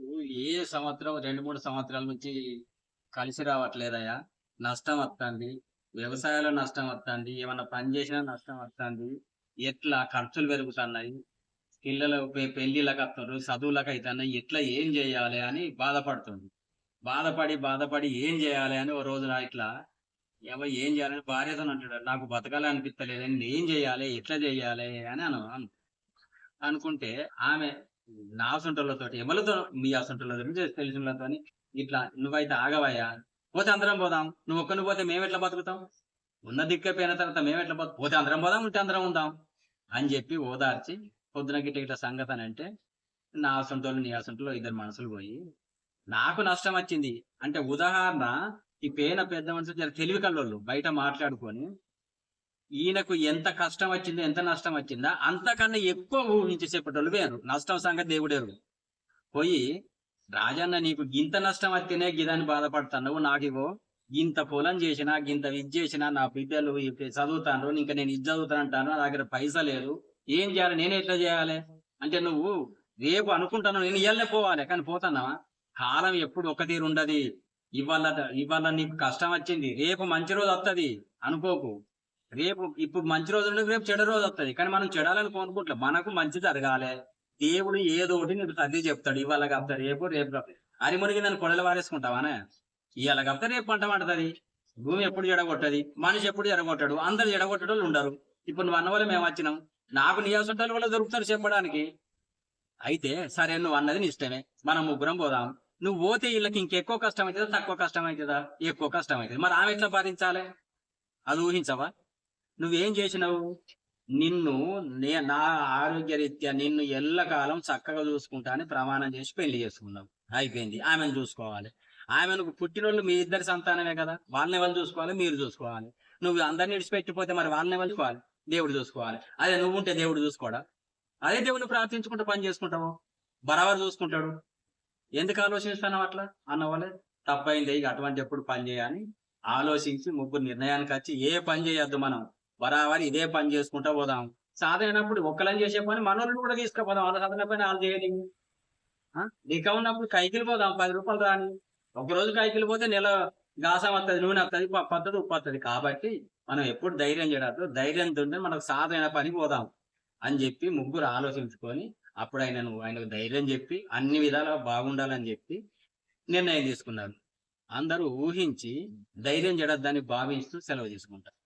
నువ్వు ఏ సంవత్సరం రెండు మూడు సంవత్సరాల నుంచి కలిసి రావట్లేదయ్యా. నష్టం వస్తుంది వ్యవసాయంలో నష్టం వస్తుంది ఏమన్నా పని చేసినా నష్టం వస్తుంది ఎట్లా ఖర్చులు పెరుగుతున్నాయి? పిల్లలు పెళ్ళిలకు పెళ్ళిళ్ళకి వస్తున్నారు చదువులకు అవుతున్నాయి ఎట్లా ఏం చేయాలి అని బాధపడుతుంది. బాధపడి బాధపడి ఏం చేయాలి అని ఓ రోజున ఇట్లా ఏమో ఏం చేయాలని భార్యతో అంటాడు నాకు బతకాలి అనిపిస్తలేదు నేను ఏం చేయాలి? ఎట్లా చేయాలి? అని అను- అనుకుంటే ఆమె నా సొంటలతో ఎవరితో మీ అసొంటలతో తెలిసినతో ఇట్లా నువ్వైతే ఆగవయ్యా? పోతే అందరం పోదాం. నువ్వు ఒక్కను పోతే మేము ఎట్లా బతుకుతాం? ఉన్న దిక్కపోయిన తర్వాత మేము ఎట్లా బతు? పోతే అందరం పోదాం ఉంటే అందరం ఉందాం అని చెప్పి ఓదార్చి పొద్దున గిట్ట ఇట్లా సంగతి అని అంటే నా సొంటోళ్ళు నీ అసొంటలో ఇద్దరు మనసులు పోయి నాకు నష్టం వచ్చింది. అంటే ఉదాహరణ ఈ పేన పెద్ద మనుషులు తెలివి కళ్ళు బయట మాట్లాడుకొని ఈయనకు ఎంత కష్టం వచ్చిందో ఎంత నష్టం వచ్చిందా అంతకన్నా ఎక్కువ ఊహించేసేపటోళ్ళు చెప్పేటోళ్ళు వేరు. నష్టం సంగతి దేవుడేరు. పోయి రాజన్న నీకు గింత నష్టం వస్తేనే గిదాన్ని బాధపడుతున్నావు నాకిగో ఇంత పొలం చేసినా గింత ఇది చేసినా నా బిడ్డలు చదువుతాను ఇంకా నేను ఇది చదువుతాను అంటాను నా దగ్గర పైసా లేదు. ఏం చేయాలి? నేను ఎట్లా చేయాలి? అంటే నువ్వు రేపు అనుకుంటాను నేను ఇవ్వలే పోవాలి కానీ పోతున్నావా? కాలం ఎప్పుడు ఒక తీరు ఉండదు. ఇవాళ ఇవాళ నీకు కష్టం వచ్చింది రేపు మంచి రోజు వస్తది అనుకోకు. రేపు ఇప్పుడు మంచి రోజు ఉండదు రేపు చెడు రోజు వస్తుంది కానీ మనం చెడాలని కోరుకుంటాం మనకు మంచి జరగాలి. దేవుడు ఏదో ఒకటి నీకు సర్ది చెప్తాడు. ఇవాళ కాపుతా రేపు రేపు అరి అరిమురిగి నన్ను కొడలు వారేసుకుంటావానే ఇవాళ కాపుతా రేపు పంట పంటది. భూమి ఎప్పుడు జడగొట్టది మనిషి ఎప్పుడు జడగొట్టాడు అందరు జడగొట్టడం ఉండరు. ఇప్పుడు నువ్వు అన్న వల్ల మేము వచ్చినాం నాకు నీ అవసరాలు వల్ల దొరుకుతారు చెప్పడానికి. అయితే సరే నువ్వు అన్నది నీ ఇష్టమే. మనం ముగ్గురం పోదాం. నువ్వు పోతే వీళ్ళకి ఇంకెక్కువ కష్టం అవుతుందా తక్కువ కష్టం అవుతుందా ఎక్కువ కష్టం అవుతుంది మరి ఆమె ఎట్లా భరించాలి అది ఊహించవా? నువ్వేం చేసినావు? నిన్ను నే నా ఆరోగ్య రీత్యా నిన్ను ఎల్లకాలం చక్కగా చూసుకుంటా అని ప్రమాణం చేసి పెళ్ళి చేసుకున్నావు. అయిపోయింది. ఆమెను చూసుకోవాలి. ఆమెను పుట్టినోళ్ళు మీ ఇద్దరి సంతానమే కదా. వాళ్ళని వాళ్ళు చూసుకోవాలి? మీరు చూసుకోవాలి. నువ్వు అందరిని విడిచిపెట్టిపోతే మరి వాళ్ళని వాళ్ళు చూసుకోవాలి? దేవుడు చూసుకోవాలి. అదే నువ్వు ఉంటే దేవుడు చూసుకోడా? అదే దేవుడిని ప్రార్థించుకుంటూ పని చేసుకుంటావు? బరాబర్ చూసుకుంటాడు. ఎందుకు ఆలోచిస్తాను అట్లా? అన్నవాళ్ళే తప్పైంది. ఇక అటువంటి ఎప్పుడు పని చేయాలని ఆలోచించి ముగ్గురు నిర్ణయానికి వచ్చి ఏ పని చేయొద్దు మనం. బరాబర్ ఇదే పని చేసుకుంటా పోదాం. సాధైనప్పుడు ఒక్కలని చేసే పని మనోళ్ళు కూడా తీసుకుపోదాం. వాళ్ళ సాధన పని వాళ్ళు చేయని నీకు ఉన్నప్పుడు కైకిలు పోదాం. పది రూపాయలు రాని. ఒక రోజు కైకిలు పోతే నెల గాసం వస్తుంది నూనె వస్తుంది పద్ధతి ఉప్పు వస్తుంది కాబట్టి మనం ఎప్పుడు ధైర్యం చేయడద్దు ధైర్యం ఉంటే మనకు సాధన పని పోదాం అని చెప్పి ముగ్గురు ఆలోచించుకొని అప్పుడు ఆయన ఆయనకు ధైర్యం చెప్పి అన్ని విధాలుగా బాగుండాలని చెప్పి నిర్ణయం తీసుకున్నారు. అందరూ ఊహించి ధైర్యం చేయడద్దని భావిస్తూ సెలవు తీసుకుంటారు.